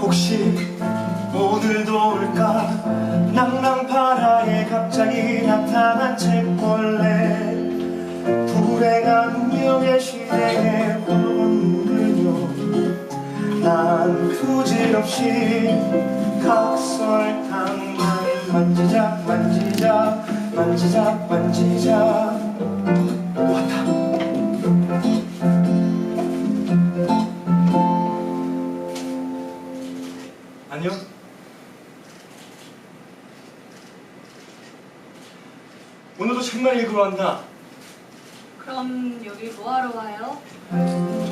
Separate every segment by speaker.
Speaker 1: 혹시 오늘도 올까? 낭낭파라에 갑자기 나타난 책벌레 불행한 운명의 시대에 오늘요. 난 부질없이 각설탕만 만지작 만지작 만지작 만지작 왔다. 안녕. 오늘도 책만 읽으러 왔나?
Speaker 2: 그럼 여기 뭐하러 와요?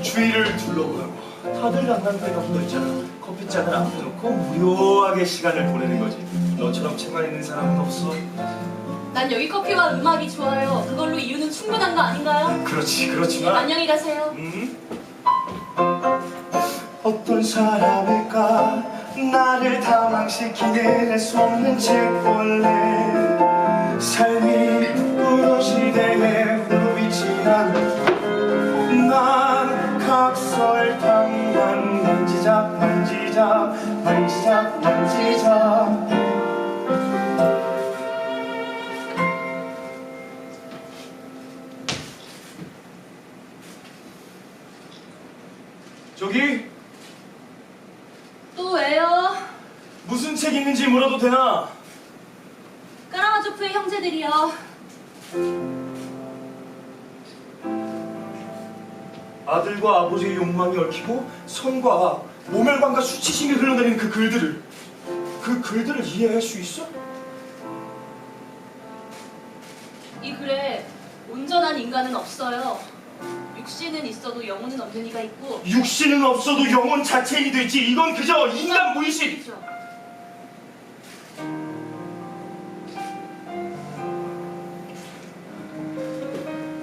Speaker 1: 주위를 둘러보라고. 다들 난난대가 묻어있잖아. 커피잔을 앞에 놓고 무료하게 시간을 보내는 거지. 너처럼 책만 읽는 사람은 없어
Speaker 2: 난 여기 커피와 음악이 좋아요. 그걸로 이유는 충분한 거 아닌가요?
Speaker 1: 그렇지 그렇지만
Speaker 2: 안녕히 가세요.
Speaker 1: 음? 어떤 사람일까 나를 당황시키는 할수 없는 책벌레 삶이 부끄러 시대에 홀로 위치한 난 각설탕만 만지작 만지작 만지작 만지작 저기
Speaker 2: 또 왜요?
Speaker 1: 무슨 책 있는지 물어도 되나?
Speaker 2: 까라마조프의 형제들이요.
Speaker 1: 아들과 아버지의 욕망이 얽히고 성과 모멸감과 수치심이 흘러내리는 그 글들을 그 글들을 이해할 수 있어?
Speaker 2: 이 글에 온전한 인간은 없어요. 육신은 있어도 영혼은 없는 이가 있고
Speaker 1: 육신은 없어도 영혼 자체인이 되지 이건 그저 인간 무의식
Speaker 2: 그죠?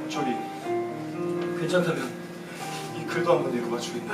Speaker 1: 저기 괜찮다면 이 글도 한번 읽어봐 주겠나?